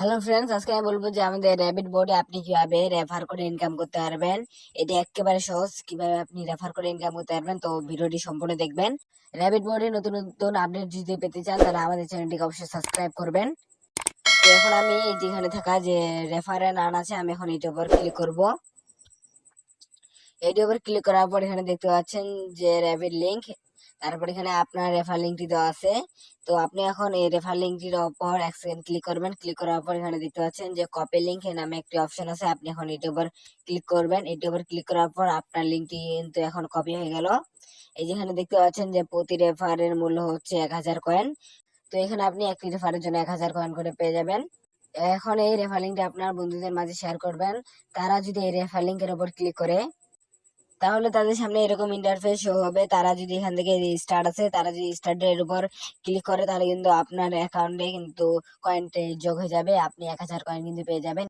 Hello friends আজকে আমি বলব যে আমাদের র্যাবিট বোর্ডে আপনি কীভাবে রেফার করে ইনকাম করতে পারবেন। এটি একেবারে সহজ কীভাবে আপনি রেফার করে ইনকাম করতে পারবেন। তো ভিডিওটি সম্পূর্ণ দেখবেন। র্যাবিট বোর্ডে নতুন নতুন আপডেট যদি পেতে চান, তাহলে আমাদের চ্যানেলটিকে অবশ্যই সাবস্ক্রাইব করবেন। তো এখন আমি যেখানে থাকা যে রেফারেন্ট আন আছে, আমি এখন এটার উপর ক্লিক করব। এটির উপর ক্লিক করার পর এখানে দেখতে পাচ্ছেন যে র্যাবিট লিঙ্ক তারপর এখানে আপনার রেফার লিঙ্কটি দেওয়া আছে। তো আপনি এখন এই রেফার লিঙ্কটির উপর এক সেকেন্ড ক্লিক করবেন। ক্লিক করার পর এখানে দেখতে পাচ্ছেন যে কপি লিঙ্ক নামে একটি অপশন আছে। আপনি এখন এটির উপর ক্লিক করবেন। এটির উপর ক্লিক করার পর আপনার লিঙ্কটি কিন্তু এখন কপি হয়ে গেল। এই যেখানে দেখতে পাচ্ছেন যে প্রতি রেফারের মূল্য হচ্ছে এক হাজার কয়েন তো এখানে আপনি একটি রেফারের জন্য এক হাজার কয়েন করে পেয়ে যাবেন। এখন এই রেফার লিঙ্কটি আপনার বন্ধুদের মাঝে শেয়ার করবেন। তারা যদি এই রেফার লিঙ্কের উপর ক্লিক করে তাহলে তাদের সামনে এরকম ইন্টারফেস শো হবে। তারা যদি এখান থেকে রেজিস্টার্ড আছে, তারা যদি স্টার্টের উপর ক্লিক করে, তাহলে কিন্তু আপনার অ্যাকাউন্টে কিন্তু কয়েনটে যোগ হয়ে যাবে। আপনি এক হাজার কয়েন কিন্তু পেয়ে যাবেন।